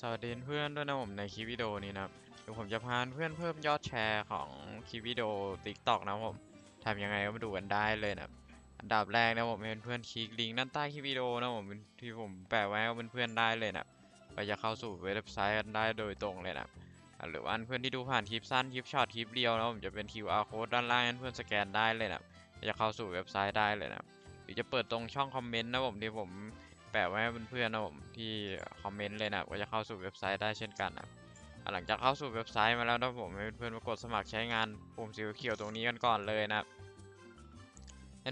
สวัสดีเพื่อนด้วยนะผมในคลิปวิดีโอนี้นะครับเดี๋ยวผมจะพาเพื่อนเพิ่มยอดแชร์ของคลิปวิดีโอ TikTok นะผมทำยังไงก็มาดูกันได้เลยนะครับอันดับแรกนะผมให้เพื่อนคลิกลิงก์ด้านใต้คลิปวิดีโอนะผมที่ผมแปะไว้ให้เพื่อนได้เลยนะครับก็จะเข้าสู่เว็บไซต์กันได้โดยตรงเลยนะครับหรือว่าเพื่อนที่ดูผ่านคลิปสั้นคลิปช็อตคลิปเดียวนะผมจะเป็น QR code ด้านล่างให้เพื่อนสแกนได้เลยนะจะเข้าสู่เว็บไซต์ได้เลยนะครับหรือจะเปิดตรงช่องคอมเมนต์นะผมที่ผม ปะไว้ให้เพื่อนๆนะผมที่คอมเมนต์เลยนะก็จะเข้าสู่เว็บไซต์ได้เช่นกันนะหลังจากเข้าสู่เว็บไซต์มาแล้วนะผมให้เพื่อนๆมากดสมัครใช้งานปุ่มสีเขียวตรงนี้กันก่อนเลยนะ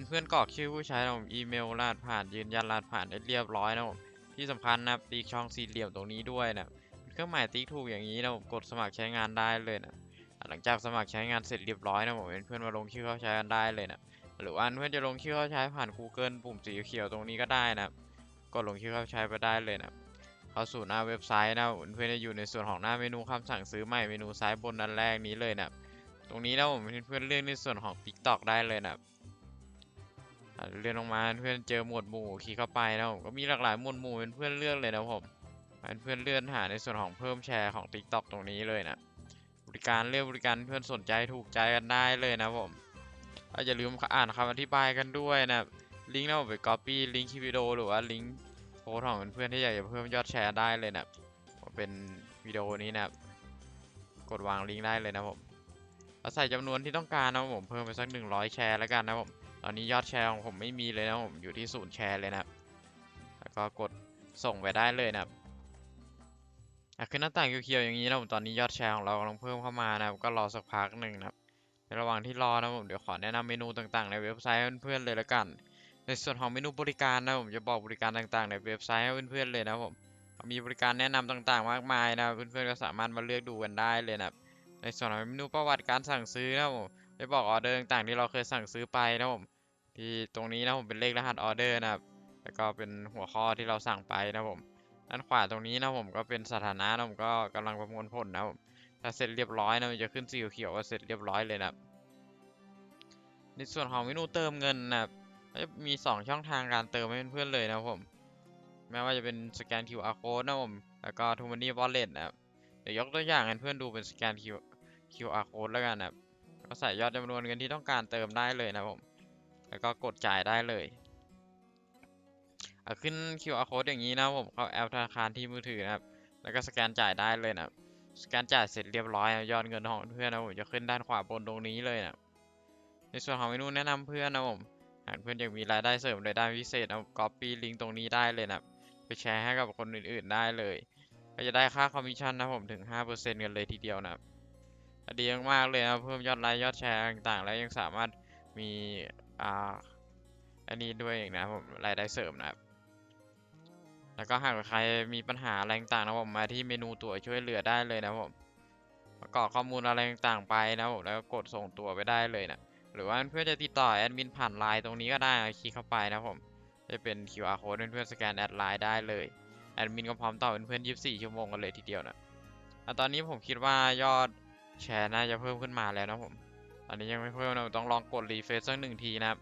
เพื่อนๆกรอกชื่อผู้ใช้นะผมอีเมลรหัสผ่านยืนยันรหัสผ่านได้เรียบร้อยนะผมที่สำคัญนะติช่องสี่เหลี่ยมตรงนี้ด้วยนะเครื่องหมายติ๊กถูกอย่างนี้นะผมกดสมัครใช้งานได้เลยนะอะหลังจากสมัครใช้งานเสร็จเรียบร้อยนะผมเพื่อนๆมาลงชื่อเข้าใช้กันได้เลยนะหรือว่าเพื่อนจะลงชื่อเข้าใช้ผ่าน Google ปุ่มสีเขียวตรงนี้ก็ได้นะครับ กดลงชื่อเข้าใช้ไปได้เลยนะเข้าสู่หน้าเว็บไซต์นะเพื่อนจะอยู่ในส่วนของหน้าเมนูคำสั่งซื้อใหม่เมนูซ้ายบนด้านแรกนี้เลยนะตรงนี้นะผมเพื่อนเลือกในส่วนของ TikTok ได้เลยนะเลื่อนลงมาเพื่อนเจอหมวดหมู่คลิกเข้าไปนะผมก็มีหลากหลายหมวดหมู่เป็นเพื่อนเลือกเลยนะผมเพื่อนเลื่อนหาในส่วนของเพิ่มแชร์ของ TikTok ตรงนี้เลยนะบริการเลือกบริการเพื่อนสนใจถูกใจกันได้เลยนะผมอย่าลืมอ่านคำอธิบายกันด้วยนะ ลิงก์นะผมไป copy ลิงก์คลิปวิดีโอหรือว่าลิงก์โพสต์ของเพื่อนๆที่อยากจะเพิ่มยอดแชร์ได้เลยนะผมเป็นวิดีโอนี้นะครับกดวางลิงก์ได้เลยนะผมเราใส่จำนวนที่ต้องการนะผมเพิ่มไปสัก100แชร์แล้วกันนะผมตอนนี้ยอดแชร์ของผมไม่มีเลยนะผมอยู่ที่ศูนย์แชร์เลยนะครับแล้วก็กดส่งไปได้เลยนะครับขึ้นหน้าต่างเขียวๆอย่างนี้นะผมตอนนี้ยอดแชร์ของเรากำลังเพิ่มเข้ามานะครับก็รอสักพักหนึ่งนะครับในระหว่างที่รอนะผมเดี๋ยวขอแนะนำเมนูต่างๆ ในเว็บไซต์เพื่อนๆเลยละกัน ในส่วนของเมนูบริการนะผมจะบอกบริการต่างๆในเว็บไซต์ให้เพื่อนๆเลยนะผมมีบริการแนะนำต่างๆ มากมายนะเพื่อนๆก็สามารถมาเลือกดูกันได้เลยนะในส่วนของเมนูประวัติการสั่งซื้อนะผมจะบอกออเดอร์ต่างๆที่เราเคยสั่งซื้อไปนะผมที่ตรงนี้นะผมเป็นเลขรหัสออเดอร์นะครับแล้วก็เป็นหัวข้อที่เราสั่งไปนะผมด้านขวาตรงนี้นะผมก็เป็นสถานะนะผมก็กำลังประมวลผลนะผมถ้าเสร็จเรียบร้อยนะมันจะขึ้นสีเขียวว่าเสร็จเรียบร้อยเลยนะในส่วนของเมนูเติมเงินนะครับ ก็จะมี 2 ช่องทางการเติมให้เพื่อนๆเลยนะผม แม้ว่าจะเป็นสแกน QR code นะผม แล้วก็ t o m o n e y Wallet นะครับเดี๋ยวยกตัวอย่างให้เพื่อนดูเป็นสแกน QR code แล้วกันนะครับก็ใส่ยอดจำนวนเงินที่ต้องการเติมได้เลยนะผม แล้วก็กดจ่ายได้เลยอะขึ้น QR code อย่างนี้นะผมเข้าแอปธนาคารที่มือถือนะครับ แล้วก็สแกนจ่ายได้เลยนะสแกนจ่ายเสร็จเรียบร้อยยอดเงินของเพื่อนนะผมจะขึ้นด้านขวาบนตรงนี้เลยนะในส่วนของเมนูแนะนำเพื่อนนะผม หากเพื่อนอยากมีรายได้เสริมรายได้พิเศษเอา copy ลิงก์ตรงนี้ได้เลยนะไปแชร์ให้กับคนอื่นๆได้เลย ก็จะได้ค่าคอมมิชชั่นนะผมถึง 5%กันเลยทีเดียวนะครับก็ดีมากๆเลยนะเพิ่มยอดไลค์ยอดแชร์ต่างๆ แล้วยังสามารถมีอ่าอันนี้ด้วยอีกนะครับผมรายได้เสริมนะครับ แล้วก็หากใครมีปัญหาอะไรต่างๆนะผมมาที่เมนูตัวช่วยเหลือได้เลยนะผมประกอบข้อมูลอะไรต่างๆไปนะผมแล้วก็กดส่งตัวไปได้เลยนะ หรือว่าเพื่อนจะติดต่อแอดมินผ่านไลน์ตรงนี้ก็ได้คลิกเข้าไปนะผม จะเป็น QR code เพื่อนๆสแกนแอดไลน์ได้เลย แอดมินก็พร้อมตอบเพื่อนๆ24 ชั่วโมงกันเลยทีเดียวนะอะตอนนี้ผมคิดว่ายอดแชร์น่าจะเพิ่มขึ้นมาแล้วนะผม ตอนนี้ยังไม่เพิ่มนะต้องลองกดรีเฟซสักหนึ่งทีนะครับ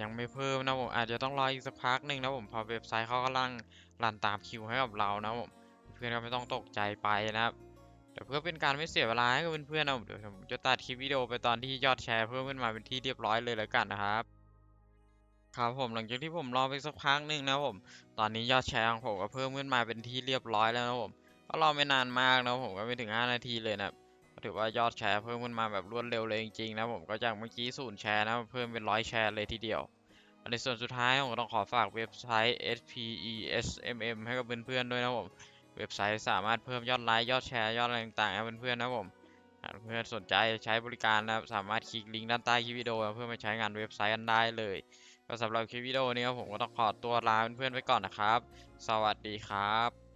ยังไม่เพิ่มนะผมอาจจะต้องรออีกสักพักหนึ่งนะผมพอเว็บไซต์เขากำลังรันตามคิวให้กับเรานะผมเพื่อนก็ไม่ต้องตกใจไปนะครับ แต่เพื่อเป็นการไม่เสียเวลาให้กับเพื่อนๆนะเดี๋ยวผมจะตัดคลิปวิดีโอไปตอนที่ยอดแชร์เพิ่มขึ้นมาเป็นที่เรียบร้อยเลยแล้วกันนะครับ ครับผมหลังจากที่ผมรอไปสักพักหนึ่งนะผม ตอนนี้ยอดแชร์ของผมก็เพิ่มขึ้นมาเป็นที่เรียบร้อยแล้วนะผมก็รอไม่นานมากนะผมก็ไม่ถึง 5 นาทีเลยนะถือว่ายอดแชร์เพิ่มขึ้นมาแบบรวดเร็วเลยจริงๆนะผมก็จากเมื่อกี้ศูนย์แชร์นะเพิ่มเป็นร้อยแชร์เลยทีเดียวในส่วนสุดท้ายผมก็ต้องขอฝากเว็บไซต์ SPESMM ให้กับเพื่อนๆด้วยนะผม เว็บไซต์สามารถเพิ่มยอดไลค์ ยอดแชร์ ยอดอะไรต่างๆให้เพื่อนๆนะครับผมเพื่อนสนใจใช้บริการนะครับ สามารถคลิกลิงก์ด้านใต้คลิปวิดีโอเพื่อมาใช้งานเว็บไซต์กันได้เลย ก็สำหรับคลิปวิดีโอนี้ครับผมก็ต้องขอตัวลาเพื่อนๆไปก่อนนะครับ สวัสดีครับ